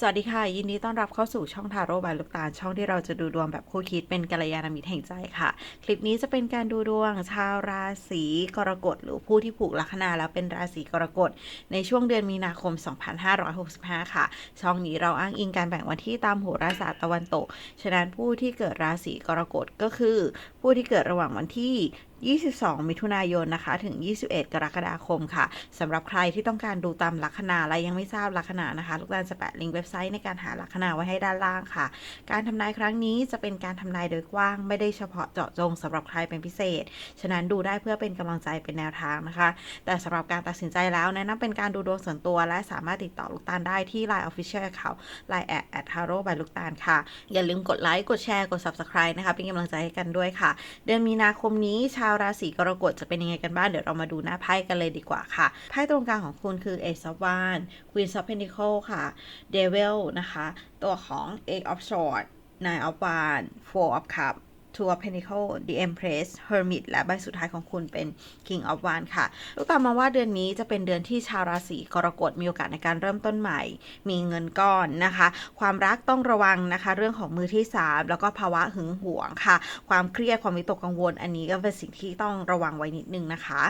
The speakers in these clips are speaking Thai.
สวัสดีค่ะ ยินดีต้อนรับเข้าสู่ช่องทาโร่บายลูกตาลช่องที่เราจะดูดวงแบบคู่คิดเป็นกัลยาณมิตรแห่งใจค่ะ คลิปนี้จะเป็นการดูดวงชาวราศีกรกฎหรือผู้ที่ผูกลัคนาแล้วเป็นราศีกรกฎในช่วงเดือนมีนาคม 2565 ค่ะ ช่องนี้เราอ้างอิงการแบ่งวันที่ตามโหราศาสตร์ตะวันตก ฉะนั้นผู้ที่เกิดราศีกรกฎก็คือ ผู้ที่เกิดระหว่างวันที่22 มิถุนายนนะคะ ถึง 21 กรกฎาคมค่ะสำหรับใครที่ต้องการดูตามลัคนาและยังไม่ทราบลัคนานะคะ ลูกตาลจะแปะลิงก์เว็บไซต์ในการหาลัคนาไว้ให้ด้านล่างค่ะ การทำนายครั้งนี้จะเป็นการทำนายโดยกว้าง ไม่ได้เฉพาะเจาะจงสำหรับใครเป็นพิเศษ ฉะนั้นดูได้เพื่อเป็นกำลังใจเป็นแนวทางนะคะ แต่สำหรับการตัดสินใจแล้วแนะนำเป็นการดูดวงส่วนตัวและสามารถติดต่อลูกตาลได้ที่ Line Official Account Line แอดแอดฮาโร่บายลูกตาลค่ะ อย่าลืมกดไลค์กดแชร์กด Subscribe นะคะ เป็นกำลังใจให้กันด้วยค่ะ เดือนมีนาคมนี้ชาวราศีกรกฎจะเป็นยังไงกันบ้างเดี๋ยวเรามาดูหน้าไพ่กันเลยดีกว่าค่ะไพ่ตรงกลางของคุณคือ Ace of Wands Queen of Pentacles ค่ะ Devil นะคะ ตัวของ Eight of Swords Nine of Wand Four of Cups Two of Pentacles The Empress Hermit และใบสุดท้ายของคุณเป็น King of Wands ค่ะ ลูกตามมองว่าเดือนนี้จะเป็นเดือนที่ชาวราศีกรกฎมีโอกาสในการเริ่มต้นใหม่ มีเงินก้อนนะคะ ความรักต้องระวังนะคะ เรื่องของมือที่ 3 แล้วก็ภาวะหึงหวงค่ะ ความเครียดความวิตกกังวล อันนี้ก็เป็นสิ่งที่ต้องระวังไว้นิดนึงนะคะ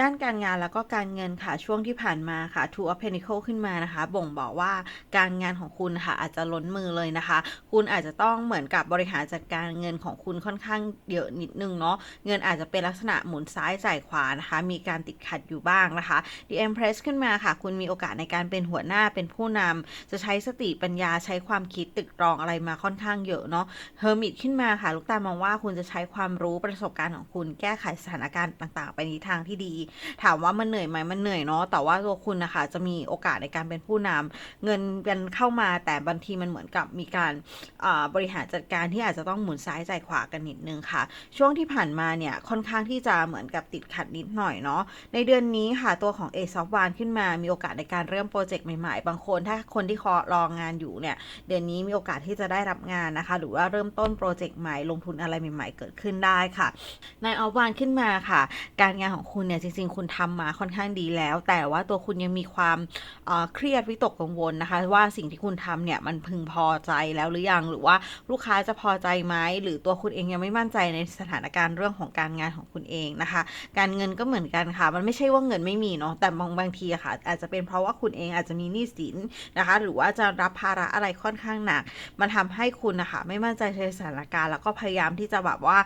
ด้านการงานแล้วก็การเงินค่ะช่วงที่ผ่านมาค่ะ Two of Pentacles ขึ้นมานะคะ บ่งบอกว่าการงานของคุณค่ะอาจจะล้นมือเลยนะคะ คุณอาจจะต้องเหมือนกับบริหารจัดการเงินของคุณค่อนข้างเยอะนิดนึงเนาะเงินอาจจะเป็นลักษณะหมุนซ้ายจ่ายขวานะคะ มีการติดขัดอยู่บ้างนะคะ The Empress ขึ้นมาค่ะ คุณมีโอกาสในการเป็นหัวหน้าเป็นผู้นำจะใช้สติปัญญาใช้ความคิดตึกตรองอะไรมาค่อนข้างเยอะเนาะ Hermit ขึ้นมาค่ะ ลูกตามองว่าคุณจะใช้ความรู้ประสบการณ์ของคุณแก้ไขสถานการณ์ต่าง ๆ ไปในทางที่ดีถามว่ามันเหนื่อยไหมมันเหนื่อยเนาะแต่ว่าตัวคุณนะคะจะมีโอกาสในการเป็นผู้นำเงินกันเข้ามาแต่บางทีมันเหมือนกับมีการบริหารจัดการที่อาจจะต้องหมุนซ้ายใจขวากันนิดนึงค่ะ ช่วงที่ผ่านมาเนี่ยค่อนข้างที่จะเหมือนกับติดขัดนิดหน่อยเนาะในเดือนนี้ค่ะตัวของ a s o f t w a n ขึ้นมามีโอกาสในการเริ่มโปรเจกต์ใหม่ๆ บางคนถ้าคนที่คอรองานอยู่เนี่ยเดือนนี้มีโอกาสที่จะได้รับงานนะคะ หรือว่าเริ่มต้นโปรเจกต์ใหม่ลงทุนอะไรใหม่ ๆ เกิดขึ้นได้ค่ะ ในออฟวานขึ้นมาค่ะ การงานของคุณเนี่ยจริง ๆ คุณทำมาค่อนข้างดีแล้ว แต่ว่าตัวคุณยังมีความเอ่อเครียดวิตกกังวลนะคะ ว่าสิ่งที่คุณทำเนี่ยมันพึงพอใจแล้วหรือยังหรือว่าลูกค้าจะพอใจไหมหรือตัวคุณเองยังไม่มั่นใจในสถานการณ์เรื่องของการงานของคุณเองนะคะ การเงินก็เหมือนกันค่ะ มันไม่ใช่ว่าเงินไม่มีเนาะแต่บางบางทีค่ะ อาจจะเป็นเพราะว่าคุณเองอาจจะมีหนี้สินนะคะ หรือว่าจะรับภาระอะไรค่อนข้างหนัก มันทำให้คุณนะคะไม่มั่นใจในสถานการณ์แล้วก็พยายามที่จะแบบว่า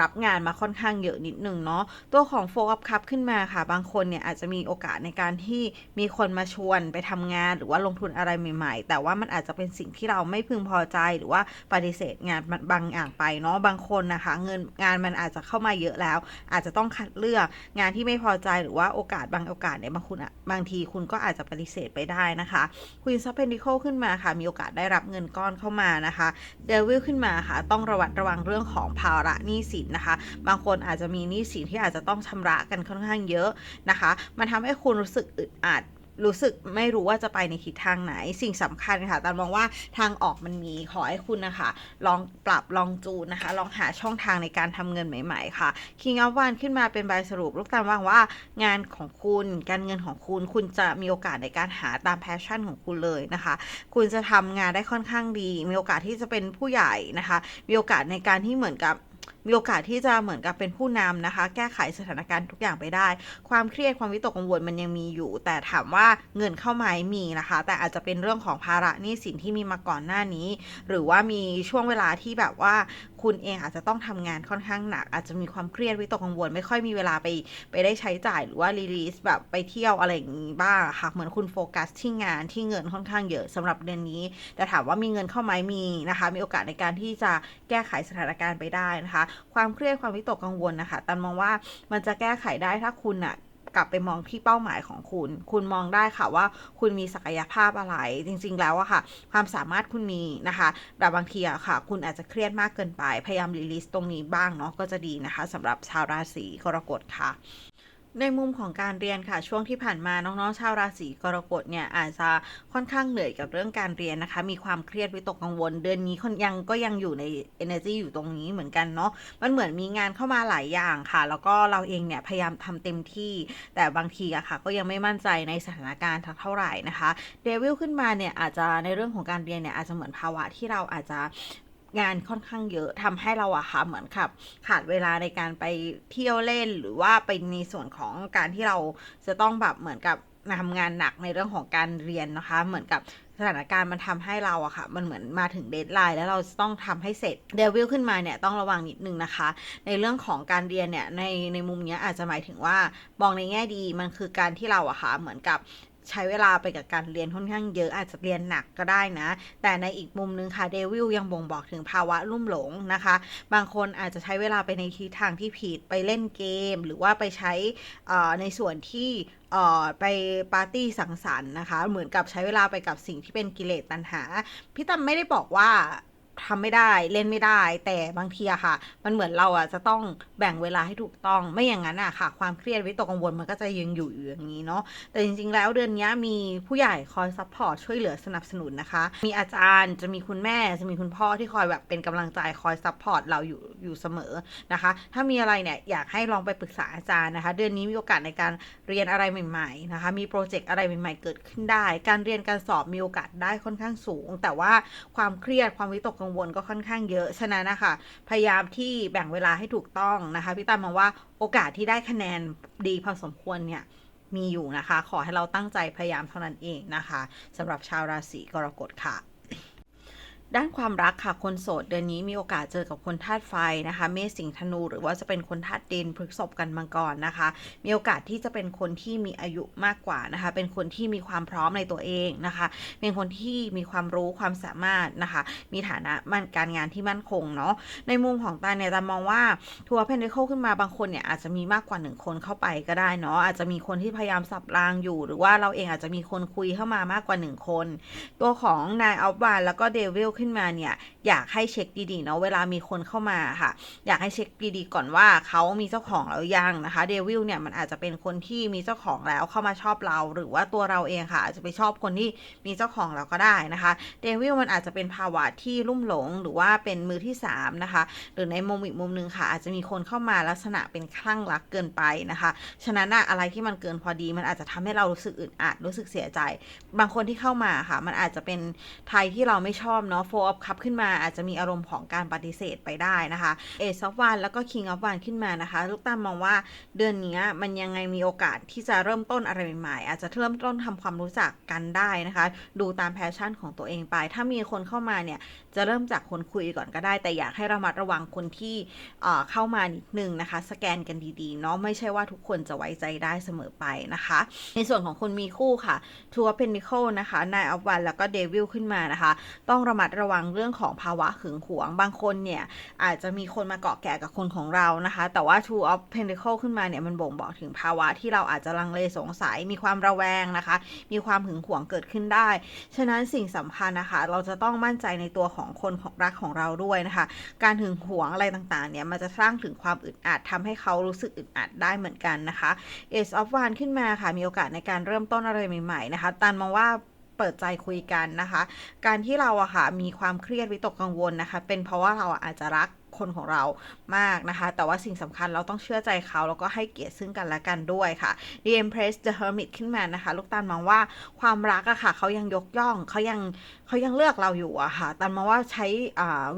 รับงานมาค่อนข้างเยอะนิดนึงเนาะตัวของโฟกัสคัพขึ้นมาค่ะ บางคนเนี่ยอาจจะมีโอกาสในการที่มีคนมาชวนไปทำงานหรือว่าลงทุนอะไรใหม่ ๆ แต่ว่ามันอาจจะเป็นสิ่งที่เราไม่พึงพอใจหรือว่าปฏิเสธงานบางอย่างไปเนาะบางคนนะคะ เงินงานมันอาจจะเข้ามาเยอะแล้ว อาจจะต้องคัดเลือกงานที่ไม่พอใจหรือว่าโอกาสบางโอกาสเนี่ยบางคุณอะบางทีคุณก็อาจจะปฏิเสธไปได้นะคะควีนซับเพนดิเคิลขึ้นมาค่ะ มีโอกาสได้รับเงินก้อนเข้ามานะคะเดวิลขึ้นมาค่ะ ต้องระวัดระวังเรื่องของภาระหนี้สินนะคะ บางคนอาจจะมีหนี้สินที่อาจจะต้องชำระกันค่อนข้างเยอะนะคะ มันทำให้คุณรู้สึกอึดอัดรู้สึกไม่รู้ว่าจะไปในทิศทางไหน สิ่งสำคัญค่ะตามมองว่าทางออกมันมีขอให้คุณนะคะ ลองปรับลองจูนนะคะ ลองหาช่องทางในการทำเงินใหม่ ๆ ค่ะ King of Wands ขึ้นมาเป็นใบสรุป ลูกตาลวางว่า งานของคุณ การเงินของคุณ คุณจะมีโอกาสในการหาตามแพชชั่นของคุณเลยนะคะ คุณจะทำงานได้ค่อนข้างดี มีโอกาสที่จะเป็นผู้ใหญ่นะคะ มีโอกาสในการที่เหมือนกับ มีโอกาสที่จะเหมือนกับเป็นผู้นำนะคะ แก้ไขสถานการณ์ทุกอย่างไปได้ ความเครียดความวิตกกังวลมันยังมีอยู่ แต่ถามว่าเงินเข้ามามีนะคะ แต่อาจจะเป็นเรื่องของภาระหนี้สินที่มีมาก่อนหน้านี้ หรือว่ามีช่วงเวลาที่แบบว่า คุณเองอาจจะต้องทำงานค่อนข้างหนัก อาจจะมีความเครียดวิตกกังวล ไม่ค่อยมีเวลาไปไปได้ใช้จ่ายหรือว่ารีลีสแบบไปเที่ยวอะไรอย่างนี้บ้างค่ะ เหมือนคุณโฟกัสที่งานที่เงินค่อนข้างเยอะสำหรับเดือนนี้ แต่ถามว่ามีเงินเข้าไหมมีนะคะ มีโอกาสในการที่จะแก้ไขสถานการณ์ไปได้นะคะ ความเครียดความวิตกกังวลนะคะตันมองว่ามันจะแก้ไขได้ถ้าคุณอะ กลับไปมองที่เป้าหมายของคุณ คุณมองได้ค่ะว่าคุณมีศักยภาพอะไร จริง ๆ แล้วอะค่ะ ความสามารถคุณมีนะคะ แต่บางทีอะค่ะ คุณอาจจะเครียดมากเกินไป พยายามรีลิสตรงนี้บ้างเนาะก็จะดีนะคะสำหรับชาวราศีกรกฎค่ะ ในมุมของการเรียนค่ะช่วงที่ผ่านมาน้องๆชาวราศีกรกฎเนี่ยอาจจะค่อนข้างเหนื่อยกับเรื่องการเรียนนะคะ มีความเครียดวิตกกังวล เดือนนี้คนยังก็ยังอยู่ใน energy อยู่ตรงนี้เหมือนกันเนาะมันเหมือนมีงานเข้ามาหลายอย่างค่ะ แล้วก็เราเองเนี่ยพยายามทำเต็มที่ แต่บางทีอะค่ะ ก็ยังไม่มั่นใจในสถานการณ์เท่าไหร่นะคะเดวิลขึ้นมาเนี่ยอาจจะในเรื่องของการเรียนเนี่ยอาจจะเหมือนภาวะที่เราอาจจะ งานค่อนข้างเยอะทำให้เราอะค่ะเหมือนกับขาดเวลาในการไปเที่ยวเล่นหรือว่าไปในส่วนของการที่เราจะต้องแบบเหมือนกับทำงานหนักในเรื่องของการเรียนนะคะ เหมือนกับสถานการณ์มันทำให้เราอะค่ะ มันเหมือนมาถึงเดทไลน์แล้วเราต้องทำให้เสร็จเดวิลขึ้นมาเนี่ยต้องระวังนิดนึงนะคะ ในเรื่องของการเรียนเนี่ยในในมุมเนี้ยอาจจะหมายถึงว่ามองในแง่ดีมันคือการที่เราอะค่ะเหมือนกับ ใช้เวลาไปกับการเรียนค่อนข้างเยอะอาจจะเรียนหนักก็ได้นะ แต่ในอีกมุมนึงค่ะเดวิลยังบ่งบอกถึงภาวะลุ่มหลงนะคะ บางคนอาจจะใช้เวลาไปในทิศทางที่ผิดไปเล่นเกม หรือว่าไปใช้ในส่วนที่ไปปาร์ตี้สังสรรค์นะคะ เหมือนกับใช้เวลาไปกับสิ่งที่เป็นกิเลสตัณหา พี่ตั้มไม่ได้บอกว่า ทำไม่ได้เล่นไม่ได้ แต่บางทีอะค่ะ มันเหมือนเราอะจะต้องแบ่งเวลาให้ถูกต้องไม่อย่างนั้นอะค่ะ ความเครียดวิตกกังวลมันก็จะยังอยู่อยู่อย่างนี้เนาะแต่จริงๆ แล้วเดือนนี้มีผู้ใหญ่คอยซัพพอร์ตช่วยเหลือสนับสนุนนะคะ มีอาจารย์จะมีคุณแม่จะมีคุณพ่อที่คอยแบบเป็นกำลังใจคอยซัพพอร์ตเราอยู่อยู่เสมอนะคะ ถ้ามีอะไรเนี่ยอยากให้ลองไปปรึกษาอาจารย์นะคะ เดือนนี้มีโอกาสในการเรียนอะไรใหม่ๆนะคะ มีโปรเจกต์อะไรใหม่ ๆ เกิดขึ้นได้ การเรียนการสอบมีโอกาสได้ค่อนข้างสูง แต่ว่าความเครียดความวิตกกังวลก็ค่อนข้างเยอะ ฉะนั้นนะคะ พยายามที่แบ่งเวลาให้ถูกต้องนะคะ พี่ตามมองว่าโอกาสที่ได้คะแนนดีพอสมควรเนี่ยมีอยู่นะคะ ขอให้เราตั้งใจพยายามเท่านั้นเองนะคะสำหรับชาวราศีกรกฎค่ะ ด้านความรักค่ะ คนโสดเดือนนี้มีโอกาสเจอกับคนธาตุไฟนะคะ เมษสิงธนู หรือว่าจะเป็นคนธาตุดินพฤษภกันมังกรนะคะ มีโอกาสที่จะเป็นคนที่มีอายุมากกว่านะคะ เป็นคนที่มีความพร้อมในตัวเองนะคะ เป็นคนที่มีความรู้ความสามารถนะคะ มีฐานะมันการงานที่มั่นคงเนาะ ในมุมของตาเนี่ยตามองว่าทัวร์เพนดิเคิลขึ้นมาบางคนเนี่ยอาจจะมีมากกว่าหนึ่งคนเข้าไปก็ได้เนาะ อาจจะมีคนที่พยายามสับรางอยู่ หรือว่าเราเองอาจจะมีคนคุยเข้ามามากกว่าหนึ่งคน ตัวของนายอัลบานแล้วก็เดวิลขึ้นมาเนี่ย อยากให้เช็คดีๆเนาะเวลามีคนเข้ามาค่ะ อยากให้เช็คดีๆก่อนว่าเขามีเจ้าของแล้วยังนะคะเดวิลเนี่ยมันอาจจะเป็นคนที่มีเจ้าของแล้วเข้ามาชอบเรา หรือว่าตัวเราเองค่ะ อาจจะไปชอบคนที่มีเจ้าของแล้วก็ได้นะคะเดวิลมันอาจจะเป็นภาวะที่ลุ่มหลงหรือว่าเป็นมือที่3นะคะหรือในมุมอีกมุมหนึ่งค่ะอาจจะมีคนเข้ามาลักษณะเป็นคลั่งรักเกินไปนะคะฉะนั้นอะไรที่มันเกินพอดี มันอาจจะทำให้เรารู้สึกอึดอัดรู้สึกเสียใจ บางคนที่เข้ามาค่ะ มันอาจจะเป็นไทยที่เราไม่ชอบเนาะโฟออฟคัพขึ้นมาอาจจะมีอารมณ์ของการปฏิเสธไปได้นะคะเอซอฟวันแล้วก็คิงออฟวันขึ้นมานะคะ ลูกตามมองว่าเดือนนี้มันยังไงมีโอกาสที่จะเริ่มต้นอะไรใหม่ๆ อาจจะเริ่มต้นทำความรู้จักกันได้นะคะ ดูตามแพชชั่นของตัวเองไป ถ้ามีคนเข้ามาเนี่ยจะเริ่มจากคนคุยก่อนก็ได้ แต่อยากให้ระมัดระวังคนที่เข้ามานิดนึงนะคะ สแกนกันดีๆเนาะไม่ใช่ว่าทุกคนจะไว้ใจได้เสมอไปนะคะ ในส่วนของคนมีคู่ค่ะทัวร์เพนนิคลนะคะนายออฟวันแล้วก็เดวิลขึ้นมานะคะ ต้องระมัดระวังเรื่องของภาวะหึงหวง บางคนเนี่ยอาจจะมีคนมาเกาะแกะกับคนของเรานะคะ แต่ว่า Two of Pentacle ขึ้นมาเนี่ยมันบ่งบอกถึงภาวะที่เราอาจจะลังเลสงสัย มีความระแวงนะคะ มีความหึงหวงเกิดขึ้นได้ ฉะนั้นสิ่งสำคัญนะคะ เราจะต้องมั่นใจในตัวของคนของรักของเราด้วยนะคะ การหึงหวงอะไรต่างๆเนี่ยมันจะสร้างถึงความอึดอัดทำให้เขารู้สึกอึดอัดได้เหมือนกันนะคะ Ace of Wands ขึ้นมาค่ะมีโอกาสในการเริ่มต้นอะไรใหม่ๆนะคะตันมองว่า เปิดใจคุยกันนะคะ การที่เราอะค่ะมีความเครียดวิตกกังวลนะคะ เป็นเพราะว่าเราอาจจะรักคนของเรามากนะคะ แต่ว่าสิ่งสำคัญเราต้องเชื่อใจเขา แล้วก็ให้เกียรติซึ่งกันและกันด้วยค่ะ The Empress The Hermit ขึ้นมานะคะ ลูกตาลมองว่าความรักอะค่ะ เขายังยกย่องเขายังเขายังเลือกเราอยู่อะค่ะตันมองว่าใช้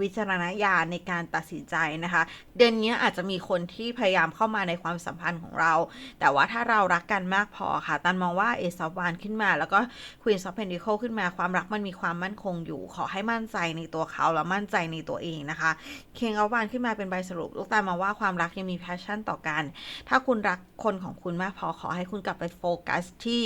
วิจารณญาณในการตัดสินใจนะคะ เดือนนี้อาจจะมีคนที่พยายามเข้ามาในความสัมพันธ์ของเรา แต่ว่าถ้าเรารักกันมากพอค่ะ ตันมองว่าเอซอฟวานขึ้นมา แล้วก็ควีนซอฟเพนดิเคิลขึ้นมาความรักมันมีความมั่นคงอยู่ ขอให้มั่นใจในตัวเขาแล้วมั่นใจในตัวเองนะคะ เคงเอาวานขึ้นมาเป็นใบสรุป ลูกตามาว่าความรักยังมีแพชชั่นต่อกัน ถ้าคุณรักคนของคุณมากพอขอให้คุณกลับไปโฟกัสที่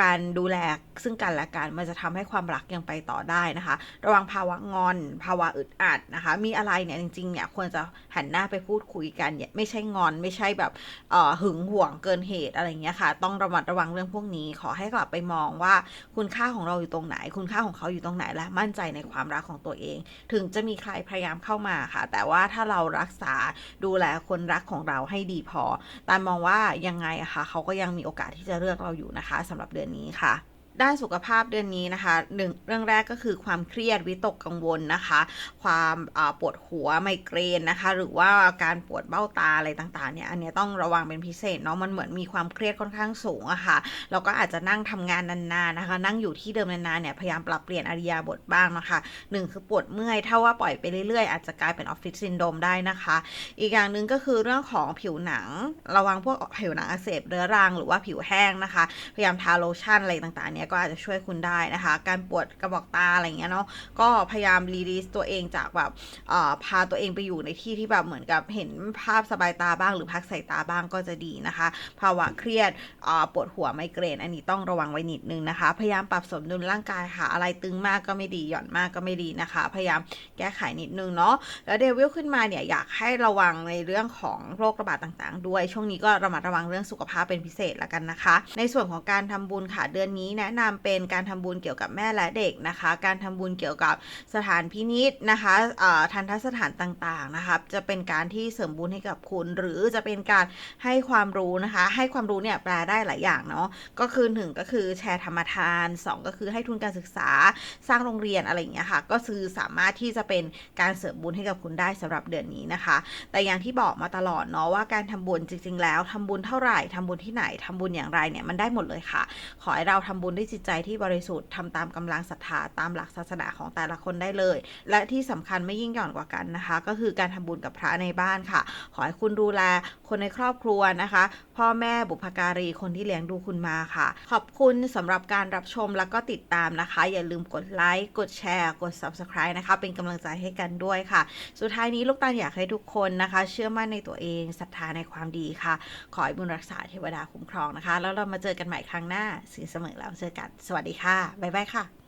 การดูแลซึ่งกันและกันมันจะทำให้ความรักยังไปต่อได้นะคะ ระวังภาวะงอน ภาวะอึดอัดนะคะ มีอะไรเนี่ยจริงๆเนี่ยควรจะหันหน้าไปพูดคุยกันเนี่ยไม่ใช่งอนไม่ใช่แบบเอ่อหึงหวงเกินเหตุอะไรเงี้ยค่ะ ต้องระมัดระวังเรื่องพวกนี้ ขอให้กลับไปมองว่าคุณค่าของเราอยู่ตรงไหน คุณค่าของเขาอยู่ตรงไหนและมั่นใจในความรักของตัวเอง ถึงจะมีใครพยายามเข้ามาค่ะ แต่ว่าถ้าเรารักษาดูแลคนรักของเราให้ดีพอตามมองว่ายังไงอะคะเขาก็ยังมีโอกาสที่จะเลือกเราอยู่นะคะสำหรับเดือนนี้ค่ะ ด้านสุขภาพเดือนนี้นะคะหนึ่งเรื่องแรกก็คือความเครียดวิตกกังวลนะคะ ความาปวดหัวไมเกรนนะคะ หรือว่าอาการปวดเบ้าตาอะไรต่างๆเนี่ยอันนี้ต้องระวังเป็นพิเศษเนาะมันเหมือนมีความเครียดค่อนข้างสูงอะค่ะแล้วก็อาจจะนั่งทำงานนานๆนะคะ นั่งอยู่ที่เดิมนานๆเนี่ยพยายามปรับเปลี่ยนอริยาบทบ้างนะคะหนึ่งคือปวดเมื่อยถ้าว่าปล่อยไปเรื่อยๆ อาจจะกลายเป็นออฟฟิศซินโดมได้นะคะ อีกอย่างหนึ่งก็คือเรื่องของผิวหนังระวังพวกผิวหนังอักเสบเรื้อรังหรือว่าผิวแห้งนะคะ พยายามทาโลชั่นอะไรต่างๆเนี่ยก็อาจจะช่วยคุณได้นะคะ การปวดกระบอกตาอะไรเงี้ยเนาะก็พยายามรีลีสตัวเองจากแบบเอ่อพาตัวเองไปอยู่ในที่ที่แบบเหมือนกับเห็นภาพสบายตาบ้าง หรือพักสายตาบ้างก็จะดีนะคะ ภาวะเครียดเอ่อปวดหัวไมเกรน อันนี้ต้องระวังไว้นิดนึงนะคะ พยายามปรับสมดุลร่างกายค่ะอะไรตึงมากก็ไม่ดีหย่อนมากก็ไม่ดีนะคะ พยายามแก้ไขนิดนึงเนาะแล้วเดวิลขึ้นมาเนี่ยอยากให้ระวังในเรื่องของโรคระบาดต่างๆ ด้วยช่วงนี้ก็ระมัดระวังเรื่องสุขภาพเป็นพิเศษละกันนะคะ ในส่วนของการทำบุญค่ะเดือนนี้แนะนำเป็นการทำบุญเกี่ยวกับแม่และเด็กนะคะ การทำบุญเกี่ยวกับสถานพินิษนะคะทันทสถานต่างๆนะคะจะเป็นการที่เสริมบุญให้กับคุณ หรือจะเป็นการให้ความรู้นะคะ ให้ความรู้เนี่ยแปลได้หลายอย่างเนาะก็คือหนึ่งก็คือแชร์ธรรมทานสองก็คือให้ทุนการศึกษาสร้างโรงเรียนอะไรอย่างเงี้ยค่ะ ก็คือสามารถที่จะเป็นการเสริมบุญให้กับคุณได้สำหรับเดือนนี้นะคะ แต่อย่างที่บอกมาตลอดเนาะว่าการทำบุญจริง ๆ แล้วทำบุญเท่าไหร่ทำบุญที่ไหนทำบุญอย่างไรเนี่ยมันได้หมดเลยค่ะ ขอให้เราทำบุญได้วยจิตใจที่บริสุทธิ์ทำตามกำลังศรัทธาตามหลักศาสนาของแต่ละคนได้เลย และที่สำคัญไม่ยิ่งหย่อนกว่ากันนะคะ ก็คือการทำบุญกับพระในบ้านค่ะ ขอให้คุณดูแลคนในครอบครัวนะคะ พ่อแม่บุพการีคนที่เลี้ยงดูคุณมาค่ะ ขอบคุณสำหรับการรับชมแล้วก็ติดตามนะคะ อย่าลืมกดไลค์กดแชร์ กด subscribe นะคะ เป็นกำลังใจให้กันด้วยค่ะ สุดท้ายนี้ลูกตาลอยากให้ทุกคนนะคะ เชื่อมั่นในตัวเองศรัทธาในความดีค่ะ ขอให้บุญรักษาเทวดาคุ้มครองนะคะ แล้วเรามาเจอกันใหม่ครั้งหน้าสิ่งเสมอแล้วเจอกัน สวัสดีค่ะ บ๊ายบายค่ะ